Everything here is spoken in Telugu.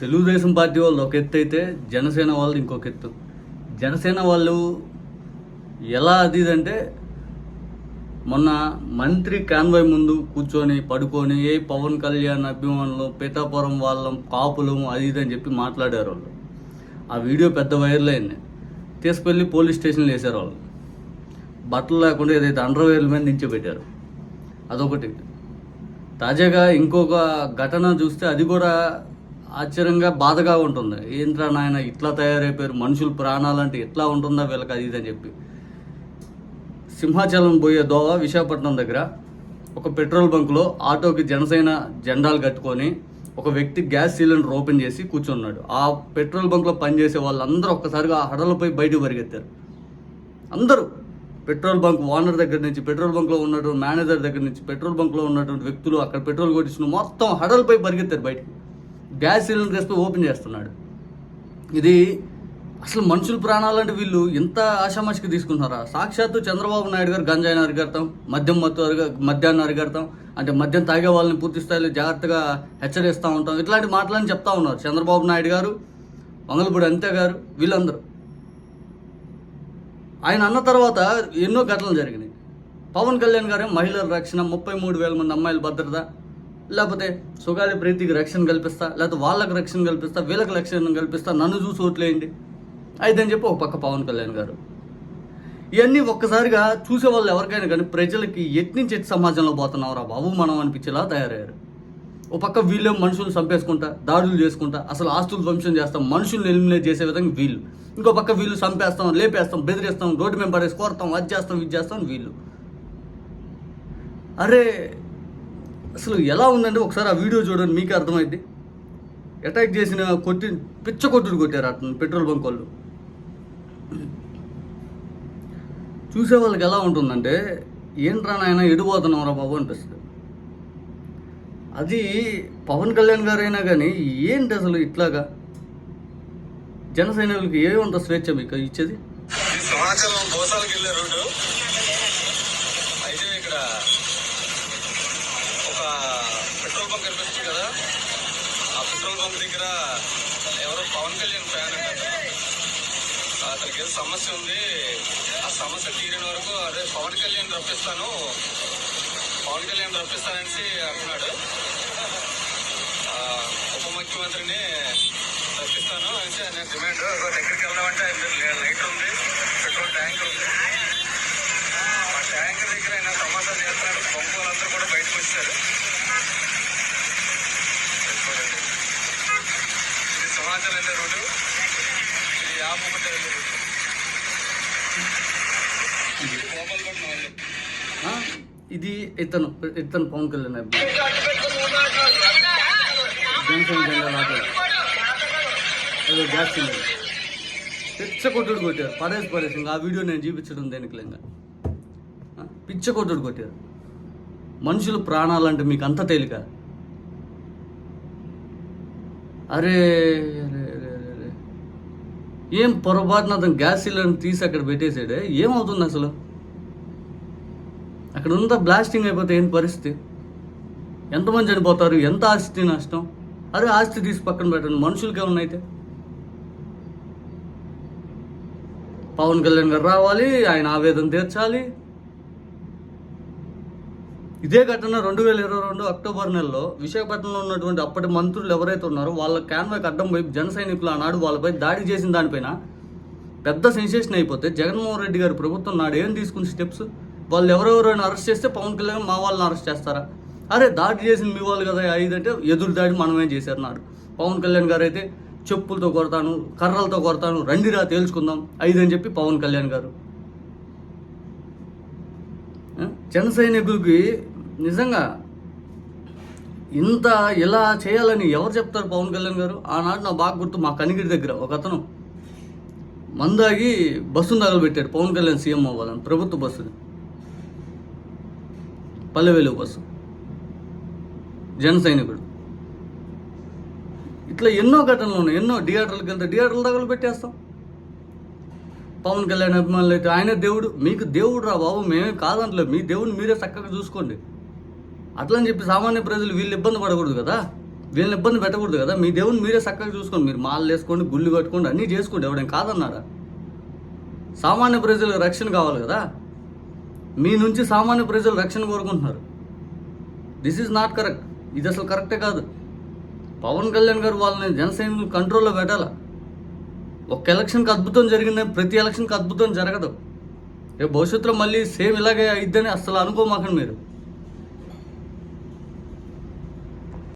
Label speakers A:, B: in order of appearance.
A: తెలుగుదేశం పార్టీ వాళ్ళు ఒక ఎత్తు అయితే జనసేన వాళ్ళు ఇంకొక ఎత్తు. జనసేన వాళ్ళు ఎలా అది ఇది అంటే మొన్న మంత్రి కాన్వాయ్ ముందు కూర్చొని పడుకొని ఏ పవన్ కళ్యాణ్ అభిమానులు పీతాపురం వాళ్ళం కాపులం అది ఇది అని చెప్పి మాట్లాడారు వాళ్ళు. ఆ వీడియో పెద్ద వైరల్ అయింది. తీసుకెళ్ళి పోలీస్ స్టేషన్లో వేసారు వాళ్ళు. బట్టలు లేకుండా ఏదైతే అండర్వేర్ల మీద నించోబెట్టారు. అదొకటి. తాజాగా ఇంకొక ఘటన చూస్తే అది కూడా ఆశ్చర్యంగా బాధగా ఉంటుంది. ఏంట్రా నాయన ఇట్లా తయారైపోయారు మనుషుల ప్రాణాలంటే ఎట్లా ఉంటుందా వీళ్ళకి అది ఇది అని చెప్పి. సింహాచలం పోయే దోవ విశాఖపట్నం దగ్గర ఒక పెట్రోల్ బంక్లో ఆటోకి జనసేన జెండాలు కట్టుకొని ఒక వ్యక్తి గ్యాస్ సిలిండర్ ఓపెన్ చేసి కూర్చున్నాడు. ఆ పెట్రోల్ బంక్లో పనిచేసే వాళ్ళందరూ ఒక్కసారిగా ఆ హడలపై బయటకు పరిగెత్తారు. అందరూ పెట్రోల్ బంక్ ఓనర్ దగ్గర నుంచి పెట్రోల్ బంక్లో ఉన్నటువంటి మేనేజర్ దగ్గర నుంచి పెట్రోల్ బంక్లో ఉన్నటువంటి వ్యక్తులు అక్కడ పెట్రోల్ కొట్టించిన మొత్తం హడలపై పరిగెత్తారు బయటకు. గ్యాస్ సిలిండర్ వేస్తే ఓపెన్ చేస్తున్నాడు. ఇది అసలు మనుషుల ప్రాణాలంటే వీళ్ళు ఇంత ఆషామాషికి తీసుకుంటున్నారా? సాక్షాత్తు చంద్రబాబు నాయుడు గారు గంజాయిని అరిగడతాం మద్యం మత్తు అరిగ మద్యాన్ని అరిగడతాం అంటే మద్యం తాగే వాళ్ళని పూర్తి స్థాయిలో జాగ్రత్తగా హెచ్చరిస్తూ ఉంటాం. ఇట్లాంటి మాటలని చెప్తా ఉన్నారు చంద్రబాబు నాయుడు గారు మంగళపూడి అంతే గారు వీళ్ళందరూ. ఆయన అన్న తర్వాత ఎన్నో ఘటనలు జరిగినాయి. పవన్ కళ్యాణ్ గారు మహిళల రక్షణ ముప్పై మూడు వేల మంది అమ్మాయిల భద్రత లేకపోతే సుగాలి ప్రీతికి రక్షణ కల్పిస్తా లేకపోతే వాళ్ళకి రక్షణ కల్పిస్తా వీళ్ళకి రక్షణ కల్పిస్తా నన్ను చూసి ఓట్లేయండి. అయిదని చెప్పి ఒక పక్క పవన్ కళ్యాణ్ గారు. ఇవన్నీ ఒక్కసారిగా చూసే వాళ్ళు ఎవరికైనా కానీ ప్రజలకి ఎట్నుంచి ఎట్టి సమాజంలో పోతున్నావురా బాబు మనం అనిపించేలా తయారయ్యారు. ఒక పక్క వీళ్ళే మనుషులు చంపేసుకుంటా దాడులు చేసుకుంటా అసలు ఆస్తులు ధ్వంసం చేస్తాం మనుషుల్ని ఎలిమినేట్ చేసే విధంగా వీళ్ళు. ఇంకో పక్క వీళ్ళు చంపేస్తాం లేపేస్తాం బెదిరేస్తాం రోడ్డు మేము పడేసి కోరతాం అది చేస్తాం ఇది చేస్తాం వీళ్ళు. అరే అసలు ఎలా ఉందంటే ఒకసారి ఆ వీడియో చూడండి మీకు అర్థమైంది అటాక్ చేసిన కొట్టి పిచ్చ కొట్టుడు కొట్టారు అతను పెట్రోల్ బంక్ వాళ్ళు. చూసే వాళ్ళకి ఎలా ఉంటుందంటే ఏంట్రా నాయన ఎడిపోతున్నాం రా బాబు అనిపిస్తుంది. అది పవన్ కళ్యాణ్ గారు అయినా కానీ ఏంటి అసలు ఇట్లాగా? జన సైనికులకి ఏమంత స్వేచ్ఛ మీకు ఇచ్చేది?
B: ఈ సింహాచలం గోసాలకు వెళ్ళే రోడ్డు అయితే ఇక్కడ ఒక పెట్రోల్ బంక్ కనిపిస్తుంది కదా ఆ పెట్రోల్ బంక్ దగ్గర ఎవరో పవన్ కళ్యాణ్ ఫ్యాన్ అంట అతనికి ఏదో సమస్య ఉంది. ఆ సమస్య తీరిన వరకు అదే పవన్ కళ్యాణ్ రప్పిస్తాను. పవన్ కళ్యాణ్ రప్పిస్తానని అంటున్నాడు. ఉప ముఖ్యమంత్రిని రప్పిస్తాను అని నేను డిమాండ్ దగ్గరికి వెళ్దామంటే ఆయన లైట్ ఉంది. పెట్రోల్ ట్యాంక్ ఉంది. ఆ ట్యాంక్ దగ్గర ఆయన సమాధానం చేస్తాడు పంపు వాళ్ళందరూ కూడా బయటకు వచ్చారు చూడండి. ఇది వెళ్ళే రోడ్డు. ఇది ఆపకుండా వెళ్ళే రోడ్డు. ఇది
A: ఇతను ఇతను పవన్ కళ్యాణ్ అభిమాని. జనసేన జెండా ఏదో గ్యాస్ సిలిండర్. పిచ్చ కొట్టుడు కొట్టారు. పడేసి పడేసి ఇంకా ఆ వీడియో నేను చూపించడం దేనికి లేక పిచ్చ కొట్టుడు కొట్టారు. మనుషులు ప్రాణాలంటే మీకు అంత తేలిక? అరే. ఏం పొరపాటున అతను గ్యాస్ సిలిండర్ తీసి అక్కడ పెట్టేశాడే? ఏమవుతుంది అసలు? అక్కడ ఉందా బ్లాస్టింగ్ అయిపోతే ఏంటి పరిస్థితి? ఎంతమంది చనిపోతారు? ఎంత ఆస్తి నష్టం? అరే ఆస్తి తీసి పక్కన పెట్టండి. మనుషులకి ఏమన్నా అయితే? పవన్ కళ్యాణ్ గారు రావాలి ఆయన ఆవేదన తీర్చాలి. ఇదే ఘటన రెండు వేల ఇరవై రెండు అక్టోబర్ నెలలో విశాఖపట్నంలో ఉన్నటువంటి అప్పటి మంత్రులు ఎవరైతే ఉన్నారో వాళ్ళ క్యాన్వాకి అడ్డం పోయి జన సైనికులు ఆనాడు వాళ్ళపై దాడి చేసిన దానిపైన పెద్ద సెన్సేషన్ అయిపోతే జగన్మోహన్ రెడ్డి గారి ప్రభుత్వం నాడు ఏం తీసుకున్న స్టెప్స్? వాళ్ళు ఎవరెవరైనా అరెస్ట్ చేస్తే పవన్ కళ్యాణ్ మా వాళ్ళని అరెస్ట్ చేస్తారా? అరే దాడి చేసిన మీ వాళ్ళు కదా ఐదంటే ఎదురు దాడి మనమేం చేశారు నాడు? పవన్ కళ్యాణ్ గారు అయితే చెప్పులతో కొడతాను కర్రలతో కొడతాను రండిరా తేల్చుకుందాం ఐదు అని చెప్పి పవన్ కళ్యాణ్ గారు. జన సైనికులకి నిజంగా ఇంత ఇలా చేయాలని ఎవరు చెప్తారు పవన్ కళ్యాణ్ గారు? ఆనాడు నా బాగా గుర్తు మా కనిగిరి దగ్గర ఒక అతను మందాగి బస్సును తగలబెట్టాడు పవన్ కళ్యాణ్ సీఎం అవ్వాలని ప్రభుత్వ బస్సుని పల్లెవేలు బస్సు. జన సైనికుడు. ఇట్లా ఎన్నో ఘటనలు ఉన్నాయి ఎన్నో థియేటర్లకు వెళ్తే థియేటర్లు తగలు పెట్టేస్తాం. పవన్ కళ్యాణ్ అభిమానులు అయితే ఆయన దేవుడు. మీకు దేవుడు రా బాబు మేమే కాదంటలేదు. మీ దేవుడిని మీరే చక్కగా చూసుకోండి. అట్లా అని చెప్పి సామాన్య ప్రజలు వీళ్ళు ఇబ్బంది పడకూడదు కదా. వీళ్ళని ఇబ్బంది పెట్టకూడదు కదా. మీ దేవుని మీరే చక్కగా చూసుకోండి. మీరు మాలలు వేసుకోండి గుళ్ళు కట్టుకోండి అన్నీ చేసుకోండి. ఎవడేం కాదన్నారా సామాన్య ప్రజలకు రక్షణ కావాలి కదా. మీ నుంచి సామాన్య ప్రజలు రక్షణ కోరుకుంటున్నారు. దిస్ ఈజ్ నాట్ కరెక్ట్ ఇది అసలు కరెక్టే కాదు. పవన్ కళ్యాణ్ గారు వాళ్ళని జనసైనికులు కంట్రోల్లో పెట్టాల? ఒక ఎలక్షన్కి అద్భుతం జరిగిందని ప్రతి ఎలక్షన్కి అద్భుతం జరగదు. రేపు భవిష్యత్తులో మళ్ళీ సేమ్ ఇలాగే అయిద్దని అసలు అనుకోమాకండి మీరు.